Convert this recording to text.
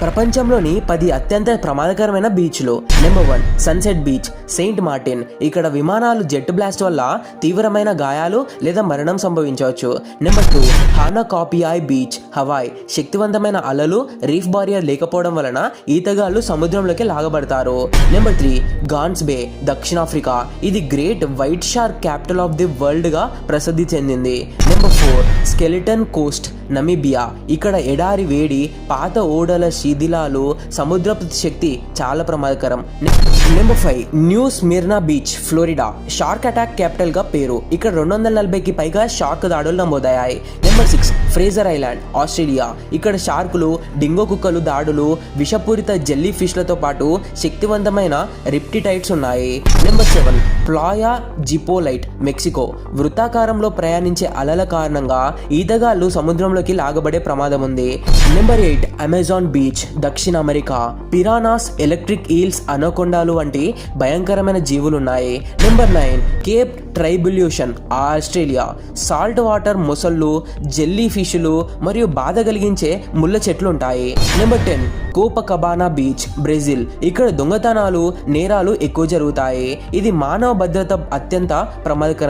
ప్రపంచంలోని పది అత్యంత ప్రమాదకరమైన బీచ్లు. Number one Sunset Beach Saint Martin ఇక్కడ విమానాలు జెట్ బ్లాస్ట్ వల్ల తీవ్రమైన గాయాలు లేదా మరణం సంభవించవచ్చు. Number two Hanakapiai beach Hawaii శక్తివంతమైన అలలు రీఫ్ బారియర్ లేకపోవడం వలన ఈతగాళ్ళు సముద్రంలోకి లాగబడతారు. నెంబర్ త్రీ గాన్స్ బే దక్షిణాఫ్రికా. ఇది great white shark capital of the వరల్డ్గా ప్రసిద్ధి చెందింది. Number four Skeleton Coast Namibia ఇక్కడ ఎడారి వేడి పాత ఓడల శిథిలాలు సముద్రపు శక్తి చాలా ప్రమాదకరం. Number five New Smyrna Beach Florida shark attack క్యాపిటల్గా పేరు. ఇక్కడ రెండు వందల నలభైకి పైగా షార్క్ దాడులు నమోదయ్యాయి. Number six Fraser Island Australia. ఇక్కడ షార్కులు డింగో కుక్కలు దాడులు విషపూరిత జెల్లీ ఫిష్లతో పాటు శక్తివంతమైన రిప్టిటైట్స్ ఉన్నాయి. Number seven Playa Zipolite Mexico. వృత్తాకారంలో ప్రయాణించే అలల కారణంగా ఈతగాళ్ళు సముద్రంలోకి లాగబడే ప్రమాదం ఉంది. నెంబర్ ఎయిట్ అమెజాన్ బీచ్ దక్షిణ అమెరికా. పిరానాస్ ఎలక్ట్రిక్ ఈల్స్ అనకొండాలు వంటి భయంకరమైన జీవులు ఉన్నాయి number nine Cape Tribulation Australia. Salt water మొసళ్ళు జెల్లీ ఫిష్లు మరియు బాధ కలిగించే ముళ్ళ చెట్లు ఉంటాయి number ten Copacabana beach Brazil. ఇక్కడ దొంగతనాలు నేరాలు ఎక్కువ జరుగుతాయి. ఇది మానవ భద్రత అత్యంత ప్రమాదకరం